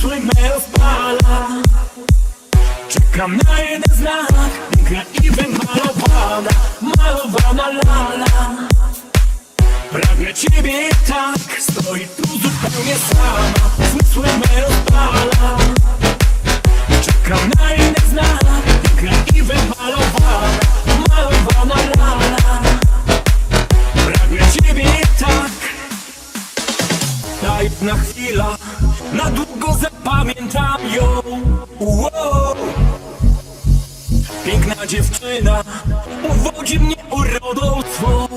zmysły me rozpala. Czekam na jeden znak. Piękna i wymalowana Malowana lala. Pragnę ciebie tak. Stoi tu zupełnie sama. Zmysły me rozpala. Czekam na jeden znak. Piękna i wymalowana Malowana lala. Pragnę ciebie tak. Ta jedna chwila Na długo zapamiętam ją wow. Piękna dziewczyna Uwodzi mnie urodą swą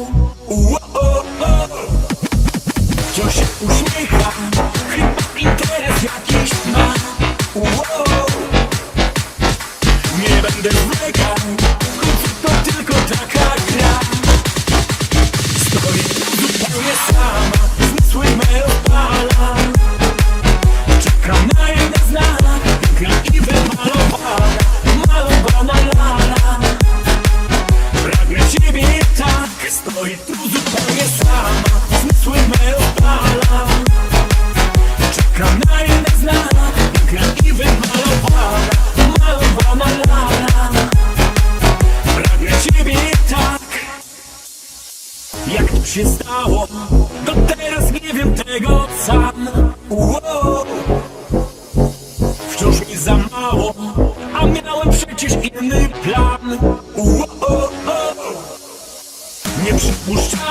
Nie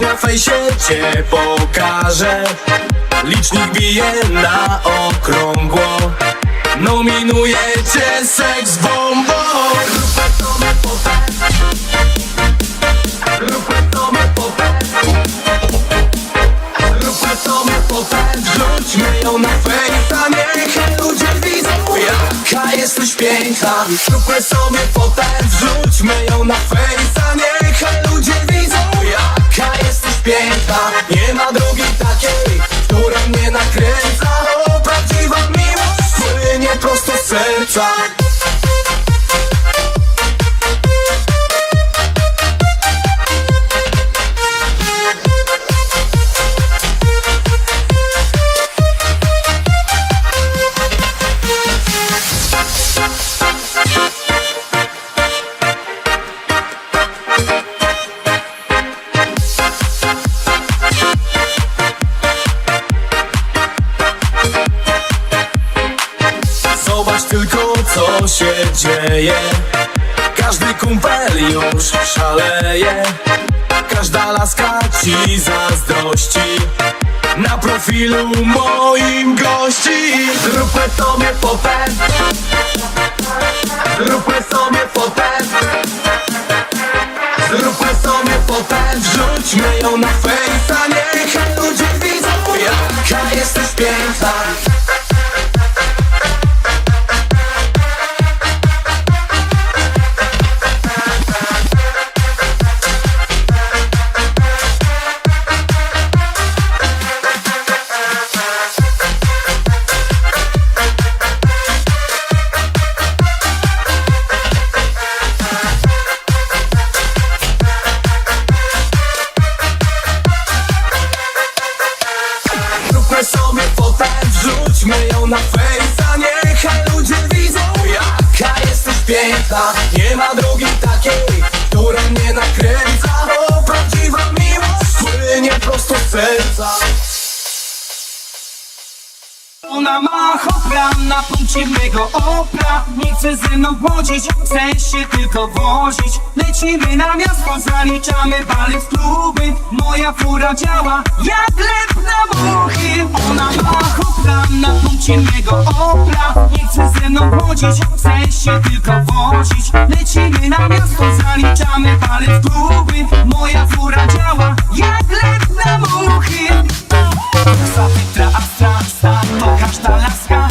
Na fejsie cię pokażę. Licznik bije na okrągło. Nominuję cię seks potem, wrzućmy ją na fejsa Niechaj ludzie widzą, jaka jesteś piękna. Zróbmy sobie potem, wrzućmy ją na fejsa Niechaj prosto z Każda laska ci zazdrości. Na profilu moim gości. Zróbmy sobie fotę Zróbmy sobie fotę Zróbmy sobie fotę Wrzućmy ją na fejsa. Niech ludzie widzą jaka jesteś piękna. Ona ma hopla na punkcie mego opra. Nie chce ze mną chodzić, chce się tylko wozić. Lecimy na miasto, zaliczamy bale w kluby Moja fura działa jak lep na muchy. Ona ma hopla na punkcie mego opra. Nie chce ze mną chodzić, chce się tylko wozić. Lecimy na miasto, zaliczamy bale w kluby Moja fura działa jak lep na muchy Zapytra Astra, sta to każda laska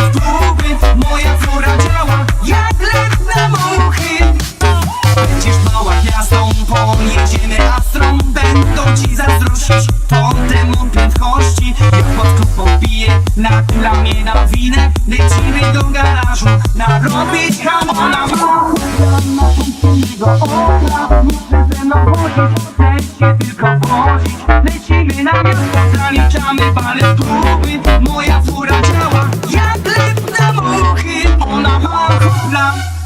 w kluby Moja fura działa hopla Ona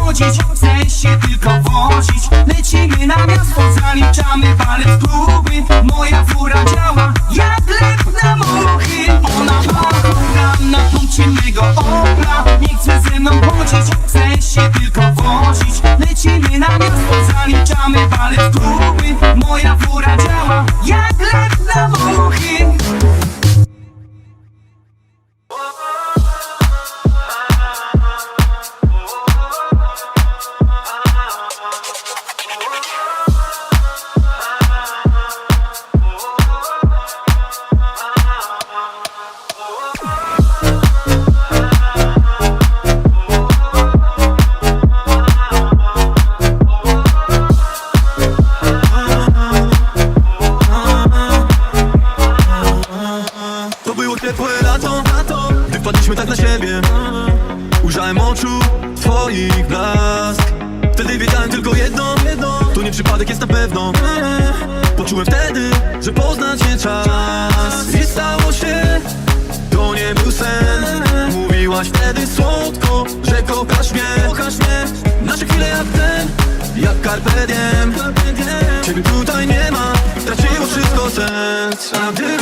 chodzić, chce się tylko wozić. Lecimy na miasto, zaliczamy bale w kluby Moja fura działa jak lep na muchy Ona ma hopla na punkcie mego opra Nie chce ze mną chodzić, chce się tylko wozić. Lecimy na miasto, zaliczamy bale w kluby Moja fura działa jak lep Poczułem wtedy, że poznać się czas. I stało się, to nie był sen. Mówiłaś wtedy słodko, że kochasz mnie, kochasz mnie. Nasze chwile jak ten, jak carpe diem Ciebie tutaj nie ma, straciło wszystko sens. A gdyby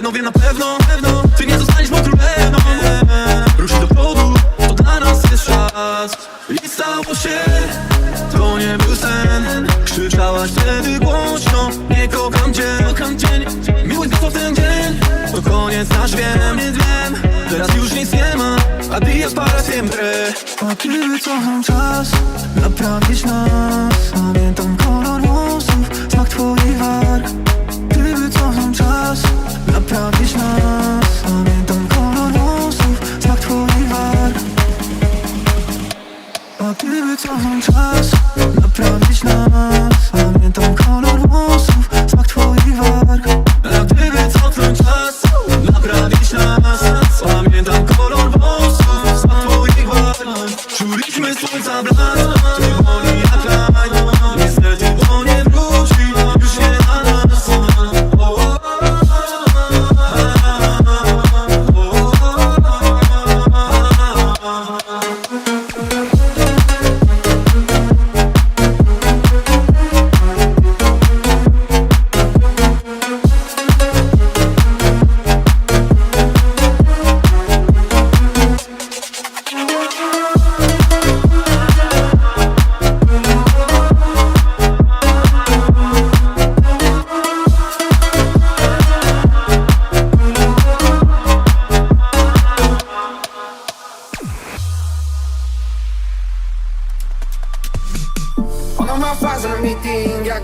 jedno wiem na pewno pewno Ty nie zostaniesz moją królewną Ruszy do przodu, to dla nas jest czas. I stało się, to nie był sen. Krzyczałaś wtedy głośno Nie kocham cię, kocham cię Miły zgasł ten dzień. To koniec nasz wiem, nie wiem. Teraz już nic nie ma Adios para siempre A gdyby cofnął czas, naprawić nas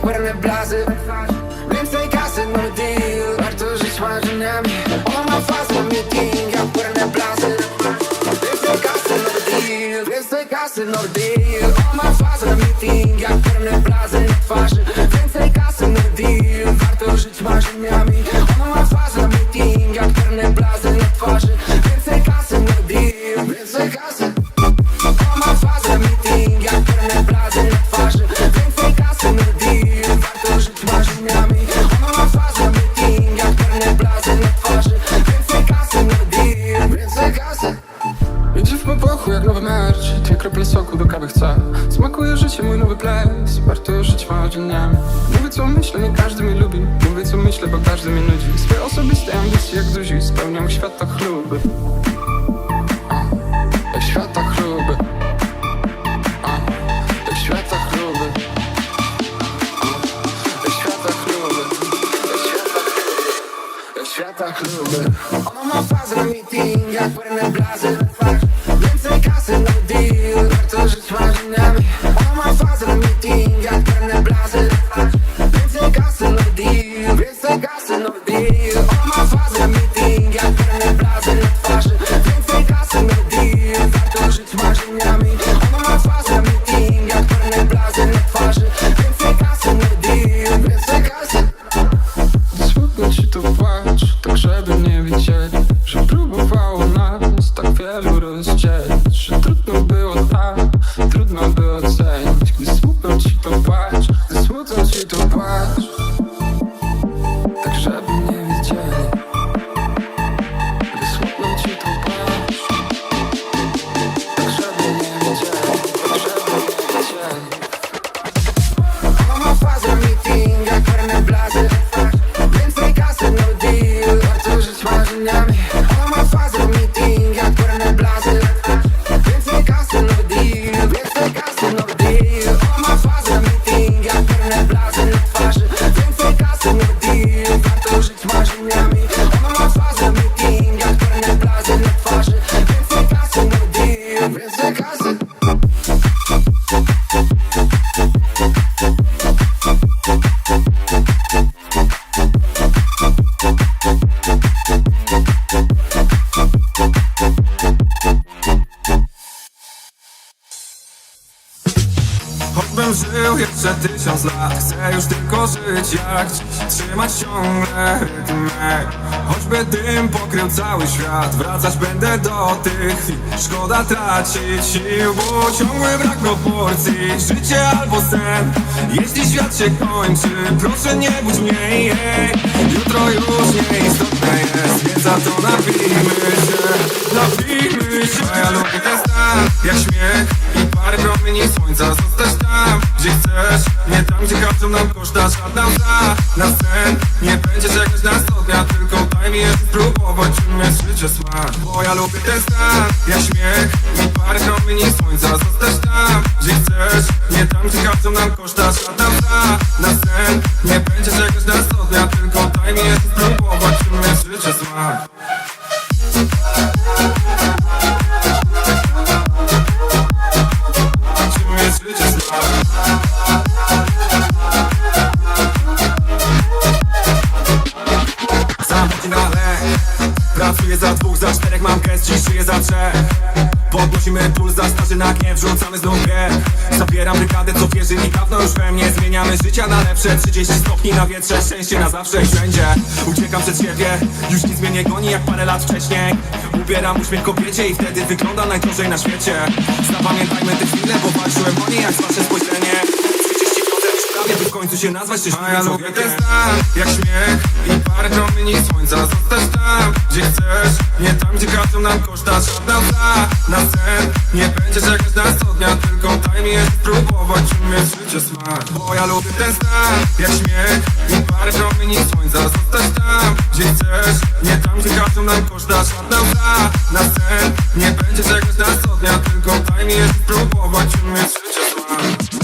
Łerne blazy Więcej kasy, no deal. Warto żyć marzeniami Ona ma fazę, meeting Jak łerne blazy Więcej kasy, no deal. Więcej kasy, no deal. Ona ma fazę, meeting Jak łerne blazy na twarzy Więcej kasy, no deal. Warto żyć marzeniami Jak świata chluby Ona ma fazę na meeting, jak jeszcze tysiąc lat Chcę już tylko żyć jak dziś Trzymać ciągle rytm Choćby dym pokrył cały świat Wracać będę do tych chwil. Szkoda tracić sił Bo ciągły brak proporcji. Życie albo sen Jeśli świat się kończy Proszę nie budź mnie jej. Jutro już nieistotne jest Więc za to Napijmy tam, gdzie każą nam koszta Żadna łza na sen Nie będzie czekać na sto Tylko daj mi jeszcze spróbować Czym jest życie smak Bo ja lubię ten stan. Jak śmiech i parę promieni słońca Zostać tam, gdzie chcesz Nie tam, gdzie każą nam koszta Żadna łza na sen Nie będzie czekać na sto Tylko daj mi jeszcze spróbować Czym jest życie smak Podnosimy puls za starzy na gniew, rzucamy znów grę. Zabieram brykadę, co wierzy i dawno już we mnie. Zmieniamy życia na lepsze, 30 stopni na wietrze. Szczęście na zawsze i wszędzie. Uciekam przed siebie, już nic mnie nie goni jak parę lat wcześniej. Ubieram uśmiech kobiecie i wtedy wygląda najgorzej na świecie. Zapamiętajmy te chwile, bo walczyłem o nie jak spojrzenie końcu się nazwać Coś ja lubię ten stan, jak śmiech I parę promieni słońca. Zostać tam, gdzie chcesz Nie tam, gdzie każdą nam koszta. Żadna za na sen Nie będziesz czekać na sto dnia Tylko daj mi jeszcze spróbować Umieć życie smak. Bo ja lubię ten stan, jak śmiech I parę promieni słońca. Zostać tam, gdzie chcesz Nie tam, gdzie każdą nam koszta. Żadna za na sen Nie będziesz czekać na sto dnia Tylko daj mi jeszcze spróbować Umieć życie smak.